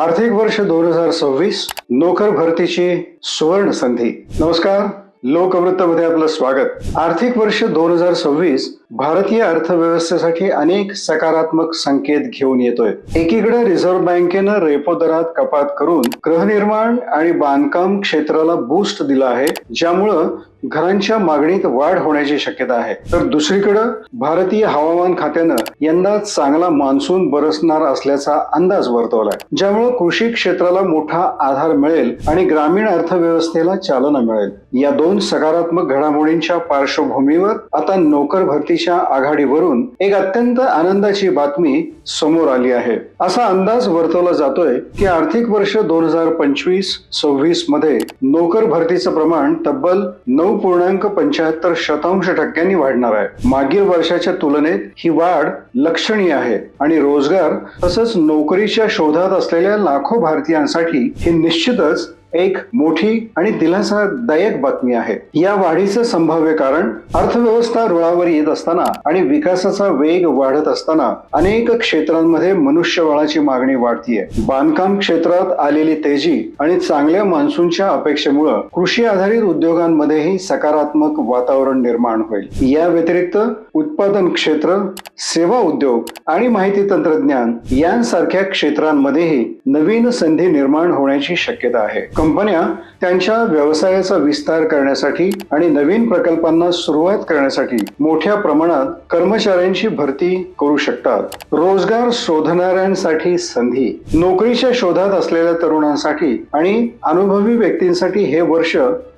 आर्थिक वर्ष दोन हजार सव्वीस नोकर भरतीची सुवर्ण संधी. नमस्कार लोकवृत्तमध्ये आपलं स्वागत. आर्थिक वर्ष दोन हजार सव्वीस भारतीय अर्थव्यवस्थेसाठी अनेक सकारात्मक संकेत घेऊन येतोय. एकीकडे रिझर्व्ह बँकेनं रेपो दरात कपात करून गृहनिर्माण आणि बांधकाम क्षेत्राला बूस्ट दिला आहे ज्यामुळं घरांच्या मागणीत वाढ होण्याची शक्यता आहे. तर दुसरीकडं भारतीय हवामान खात्यानं यंदा चांगला मान्सून बरसणार असल्याचा अंदाज वर्तवलाय. ज्यामुळे कृषी क्षेत्राला मोठा आधार मिळेल आणि ग्रामीण अर्थव्यवस्थेला चालना मिळेल. या दोन सकारात्मक घडामोडींच्या पार्श्वभूमीवर आता नोकर भरतीच्या आघाडीवरून एक अत्यंत आनंदाची बातमी समोर आली आहे. असा अंदाज वर्तवला जातोय की आर्थिक वर्ष दोन हजार पंचवीस सव्वीसमध्ये नोकर भरतीचं प्रमाण तब्बल नऊ पूर्णांक पंच्याहत्तर शतांश टक्क्यांनी वाढणार आहे. मागील वर्षाच्या तुलनेत ही वाढ लक्षणीय आहे आणि रोजगार तसंच नोकरीच्या शोधात असलेल्या लाखो भारतीयांसाठी हे निश्चितच एक मोठी आणि दिलासादायक बातमी आहे. या वाढीचं संभाव्य कारण अर्थव्यवस्था रुळावर येत असताना आणि विकासाचा वेग वाढत असताना अनेक क्षेत्रांमध्ये मनुष्यबळाची मागणी वाढतीये. बांधकाम क्षेत्रात आलेली तेजी आणि चांगल्या मान्सूनच्या अपेक्षेमुळं कृषी आधारित उद्योगांमध्येही सकारात्मक वातावरण निर्माण होईल. या व्यतिरिक्त उत्पादन क्षेत्र सेवा उद्योग आणि माहिती तंत्रज्ञान यांसारख्या क्षेत्रांमध्येही नवीन संधी निर्माण होण्याची शक्यता आहे. कंपन्या त्यांच्या व्यवसायाचा विस्तार करण्यासाठी आणि नवीन प्रकल्पांना सुरुवात करण्यासाठी मोठ्या प्रमाणात कर्मचाऱ्यांची भरती करू शकतात. रोजगार शोधणाऱ्यांसाठी संधी नोकरीच्या शोधात असलेल्या तरुणांसाठी आणि अनुभवी व्यक्तींसाठी हे वर्ष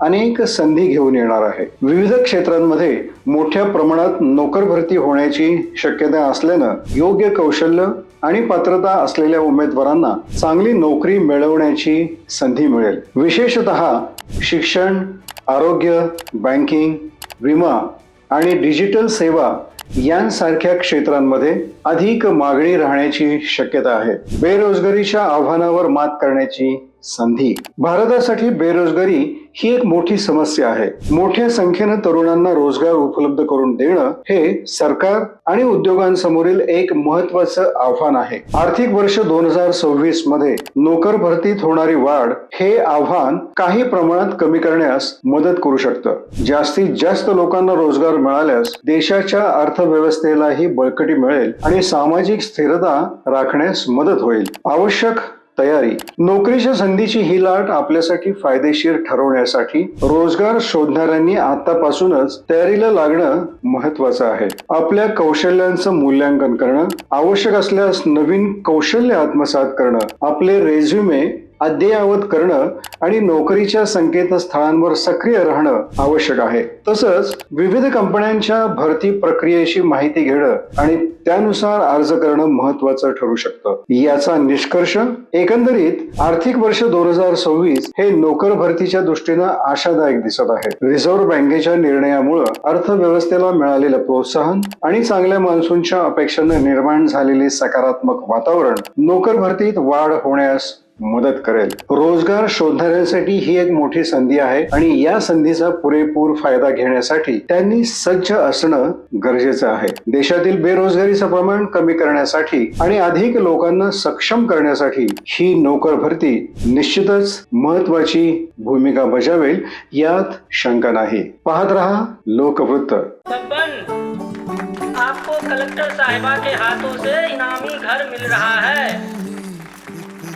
अनेक संधी घेऊन येणार आहे. विविध क्षेत्रांमध्ये मोठ्या प्रमाणात नोकर भरती होण्याची शक्यता असल्यानं योग्य कौशल्य आणि पात्रता असलेल्या उमेदवारांना चांगली नोकरी मिळवण्याची संधी मिळेल. विशेषतः शिक्षण आरोग्य बँकिंग विमा आणि डिजिटल सेवा यांसारख्या क्षेत्रांमध्ये अधिक मागणी राहण्याची शक्यता आहे. बेरोजगारीच्या आव्हानावर मात करण्याची संधी. भारतासाठी बेरोजगारी ही एक मोठी समस्या आहे. मोठ्या संख्येनं तरुणांना रोजगार उपलब्ध करून देणं हे सरकार आणि उद्योगांसमोरील एक महत्वाचं आव्हान आहे. आर्थिक वर्ष दोन हजार सव्वीसमध्ये नोकर भरतीत होणारी वाढ हे आव्हान काही प्रमाणात कमी करण्यास मदत करू शकतं. जास्तीत जास्त लोकांना रोजगार मिळाल्यास देशाच्या अर्थव्यवस्थेलाही बळकटी मिळेल आणि सामाजिक स्थिरता राखण्यास मदत होईल. आवश्यक तयारी. नोकरीच्या संधीची ही लाट आपल्यासाठी फायदेशीर ठरवण्यासाठी रोजगार शोधणाऱ्यांनी आतापासूनच तयारीला लागणं महत्वाचं आहे. आपल्या कौशल्यांचं मूल्यांकन करणं आवश्यक असल्यास नवीन कौशल्य आत्मसात करणं आपले रेझ्युमे अद्ययावत करणं आणि नोकरीच्या संकेतस्थळांवर सक्रिय राहणं आवश्यक आहे. तसंच विविध कंपन्यांच्या भरती प्रक्रियेची माहिती घेणं आणि त्यानुसार अर्ज करणं महत्वाचं ठरू शकतं. याचा निष्कर्ष एकंदरीत आर्थिक वर्ष दोन हजार सव्वीस हे नोकर भरतीच्या दृष्टीनं आशादायक दिसत आहे. रिझर्व्ह बँकेच्या निर्णयामुळं अर्थव्यवस्थेला मिळालेलं प्रोत्साहन आणि चांगल्या मान्सूनच्या अपेक्षांना निर्माण झालेले सकारात्मक वातावरण नोकर भरतीत वाढ होण्यास मदत करेल. रोजगार शोधणाऱ्यांसाठी ही एक मोठी संधी आहे आणि या संधीचा पुरेपूर फायदा घेण्यासाठी त्यांनी सज्ज असणं गरजेचं आहे. देशातील बेरोजगारीचं प्रमाण कमी करण्यासाठी आणि अधिक लोकांना सक्षम करण्यासाठी ही नोकर भरती निश्चितच महत्वाची भूमिका बजावेल यात शंका नाही. पाहत रहा लोकवृत्त. आपको कलेक्टर साहिबा के हाथों से इनामी घर मिल रहा है।